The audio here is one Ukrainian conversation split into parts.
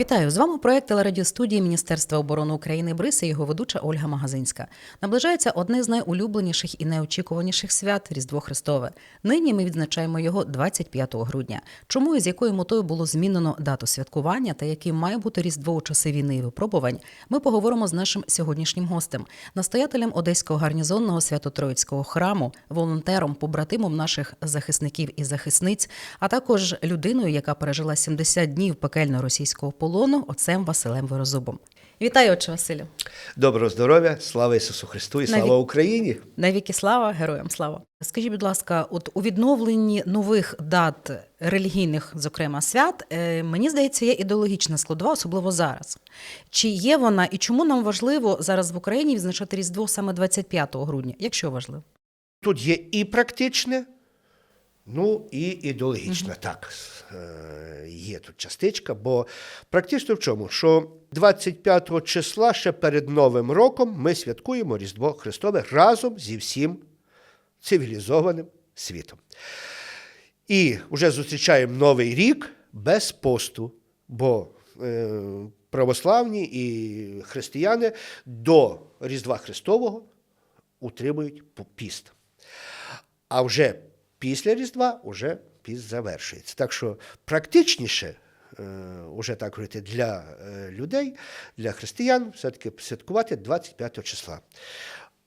Вітаю з вами проект телерадіостудії Міністерства оборони України Бриси його ведуча Ольга Магазинська. Наближається одне з найулюбленіших і найочікуваніших свят Різдво Христове. Нині ми відзначаємо його 25 грудня. Чому і з якою метою було змінено дату святкування та яким має бути Різдво у часи війни і випробувань? Ми поговоримо з нашим сьогоднішнім гостем, настоятелем Одеського гарнізонного свято-троїцького храму, волонтером, побратимом наших захисників і захисниць, а також людиною, яка пережила 70 днів пекельно російського полону, отцем Василем Вирозубом. Вітаю, отче Василю! Доброго здоров'я, слава Ісусу Христу і слава Наві- Україні. Навіки слава, героям слава. Скажіть, будь ласка, от у відновленні нових дат релігійних, зокрема свят, е, мені здається, є ідеологічна складова, особливо зараз. Чи є вона і чому нам важливо зараз в Україні відзначати Різдво саме 25 грудня, якщо важливо? Тут є і практичне, ну і ідеологічне. Так, е, є тут частичка, бо практично в чому? Що 25 числа ще перед Новим роком ми святкуємо Різдво Христове разом зі всім цивілізованим світом. І вже зустрічаємо Новий рік без посту, бо е, православні і християни до Різдва Христового утримують піст. А вже після Різдва вже піст завершується. Так що практичніше, е, уже так говорити, для е, людей, для християн, все-таки святкувати 25 числа.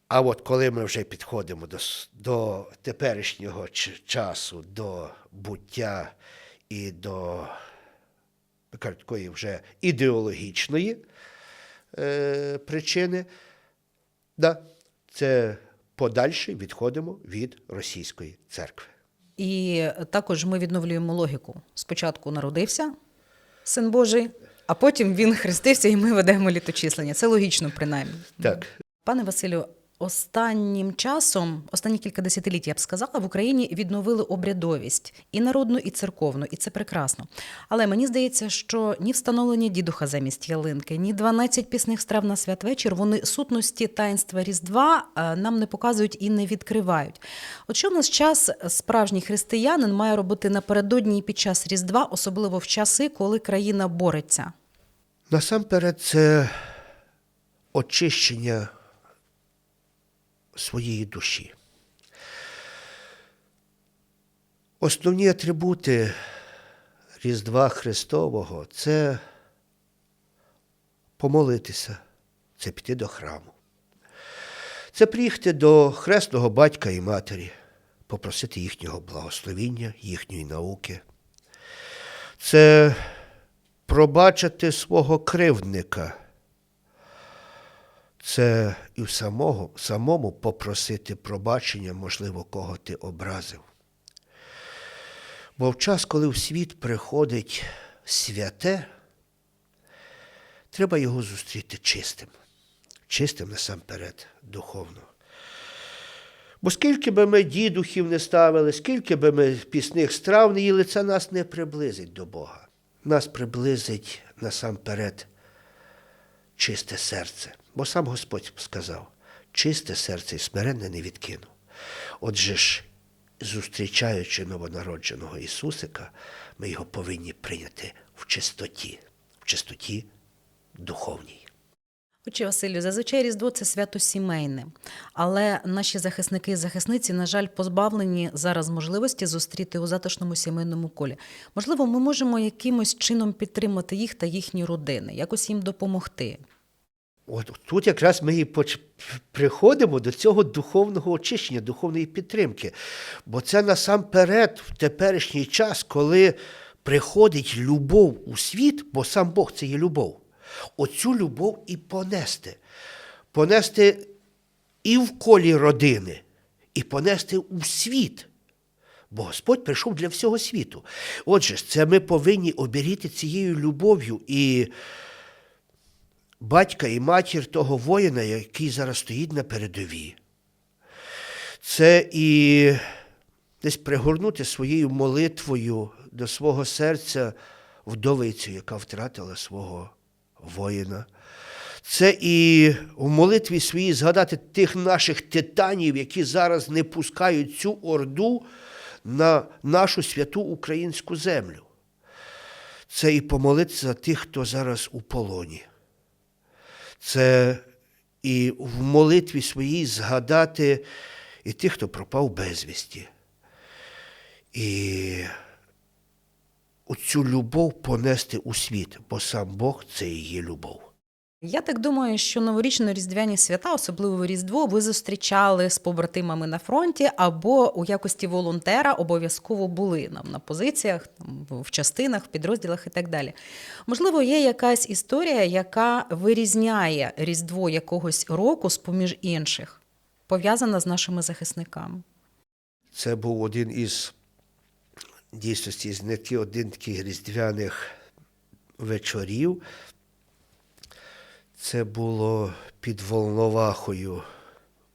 А от коли ми вже підходимо до, до теперішнього часу, до буття і до такої вже ідеологічної е, причини, да, це подальше відходимо від російської церкви. І також ми відновлюємо логіку. Спочатку народився син Божий, а потім він хрестився, і ми ведемо літочислення. Це логічно, принаймні. Так, Пане Василю, останнім часом, останні кілька десятиліть, я б сказала, в Україні відновили обрядовість і народну, і церковну, і це прекрасно. Але мені здається, що ні встановлення дідуха замість ялинки, ні 12 пісних страв на святвечір, вони сутності таїнства Різдва е, нам не показують і не відкривають. От що в нас час справжній християнин має робити напередодні і під час Різдва, особливо в часи, коли країна бореться? насамперед, це очищення своєї душі. Основні атрибути Різдва Христового це помолитися, це піти до храму. Це приїхати до хресного батька і матері, попросити їхнього благословіння, їхньої науки. Це пробачити свого кривдника. Це і в самого, самому попросити пробачення, можливо, кого ти образив. Бо в час, коли в світ приходить святе, треба його зустріти чистим, чистим насамперед духовно. Бо скільки би ми дідухів не ставили, скільки би ми пісних страв не їли, це нас не приблизить до Бога. Нас приблизить насамперед чисте серце. Бо сам Господь сказав, чисте серце і смиренне не відкину. Отже ж, зустрічаючи новонародженого Ісусика, ми його повинні прийняти в чистоті, в чистоті духовній. Отче Василю, зазвичай Різдво це свято сімейне, але наші захисники і захисниці, на жаль, позбавлені зараз можливості зустріти у затишному сімейному колі. Можливо, ми можемо якимось чином підтримати їх та їхні родини, якось їм допомогти. От тут якраз ми і приходимо до цього духовного очищення, духовної підтримки. Бо це насамперед в теперішній час, коли приходить любов у світ, бо сам Бог це є любов. Оцю любов і понести. Понести і в колі родини, і понести у світ. Бо Господь прийшов для всього світу. Отже, це ми повинні оберіти цією любов'ю і батька і матір того воїна, який зараз стоїть на передовій. Це і десь пригорнути своєю молитвою до свого серця вдовицю, яка втратила свого воїна. Це і в молитві своїй згадати тих наших титанів, які зараз не пускають цю орду на нашу святу українську землю. це і помолитися за тих, хто зараз у полоні. Це і в молитві своїй згадати і тих, хто пропав безвісті. І оцю любов понести у світ, бо сам Бог це і є любов. Я так думаю, що новорічно-різдвяні свята, особливо Різдво, ви зустрічали з побратимами на фронті або у якості волонтера обов'язково були нам на позиціях, там, в частинах, в підрозділах і так далі. Можливо, є якась історія, яка вирізняє Різдво якогось року з поміж інших, пов'язана з нашими захисниками. Це був один із дійсності, з один таких різдвяних вечорів. Це було під Волновахою,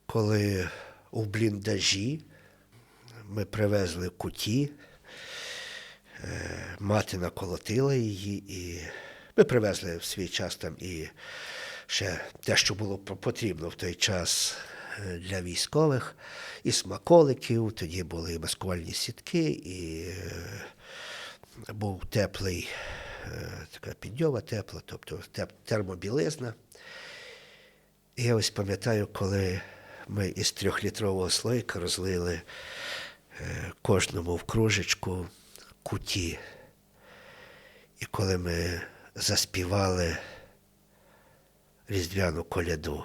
коли у бліндажі ми привезли куті, е, мати наколотила її, і ми привезли в свій час там і ще те, що було потрібно в той час для військових, і смаколиків, тоді були маскувальні сітки, і е, був теплий, е, така підйова тепла, тобто термобілизна. Я ось пам'ятаю, коли ми із трьохлітрового слойка розлили е, кожному в кружечку куті. І коли ми заспівали різдвяну коляду,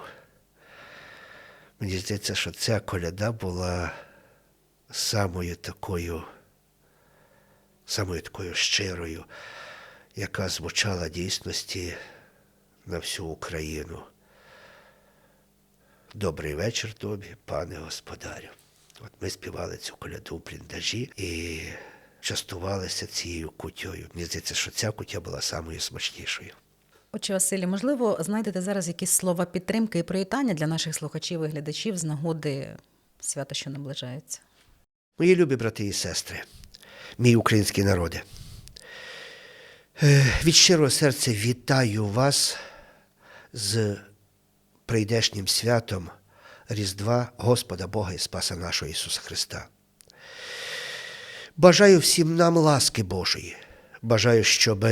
мені здається, що ця коляда була самою такою, самою такою щирою, яка звучала дійсності на всю Україну. Добрий вечір тобі, пане господарю. От ми співали цю коляду в бліндажі і частувалися цією кутьою. Мені здається, що ця кутя була самою смачнішою. Отче Василі, можливо, знайдете зараз якісь слова підтримки і привітання для наших слухачів і глядачів з нагоди свята, що наближається. Мої любі брати і сестри, мій український народе. е, Від щирого серця вітаю вас з прийдешнім святом Різдва Господа Бога і Спаса нашого Ісуса Христа. Бажаю всім нам ласки Божої. Бажаю, щоб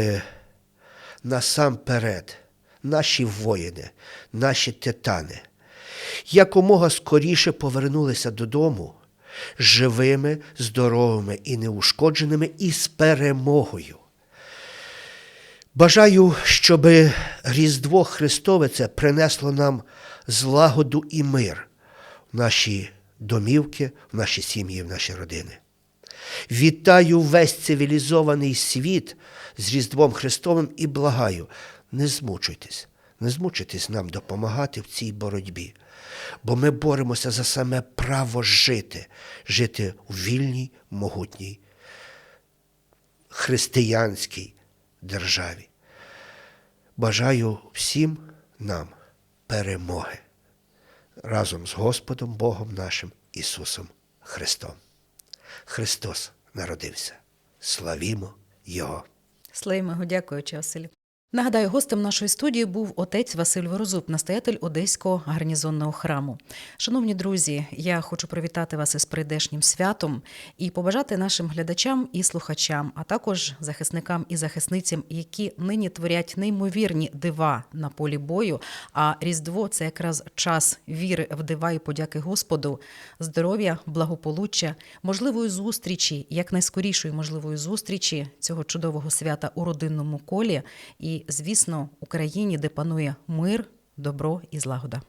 насамперед наші воїни, наші титани якомога скоріше повернулися додому живими, здоровими і неушкодженими і з перемогою. Бажаю, щоб Різдво Христове це принесло нам злагоду і мир в наші домівки, в наші сім'ї, в наші родини. Вітаю весь цивілізований світ з Різдвом Христовим і благаю, не змучуйтесь, не змучуйтесь нам допомагати в цій боротьбі, бо ми боремося за саме право жити, жити у вільній, могутній, християнській державі. Бажаю всім нам перемоги разом з Господом Богом нашим Ісусом Христом. Христос народився. Славімо Його! Славімо його, дякую, Василю. Нагадаю, гостем нашої студії був отець Василь Ворозуб, настоятель Одеського гарнізонного храму. Шановні друзі, я хочу привітати вас із прийдешнім святом і побажати нашим глядачам і слухачам, а також захисникам і захисницям, які нині творять неймовірні дива на полі бою. А Різдво це якраз час віри в дива і подяки Господу, здоров'я, благополуччя, можливої зустрічі, якнайскорішої можливої зустрічі цього чудового свята у родинному колі звісно, Україні, де панує мир, добро і злагода.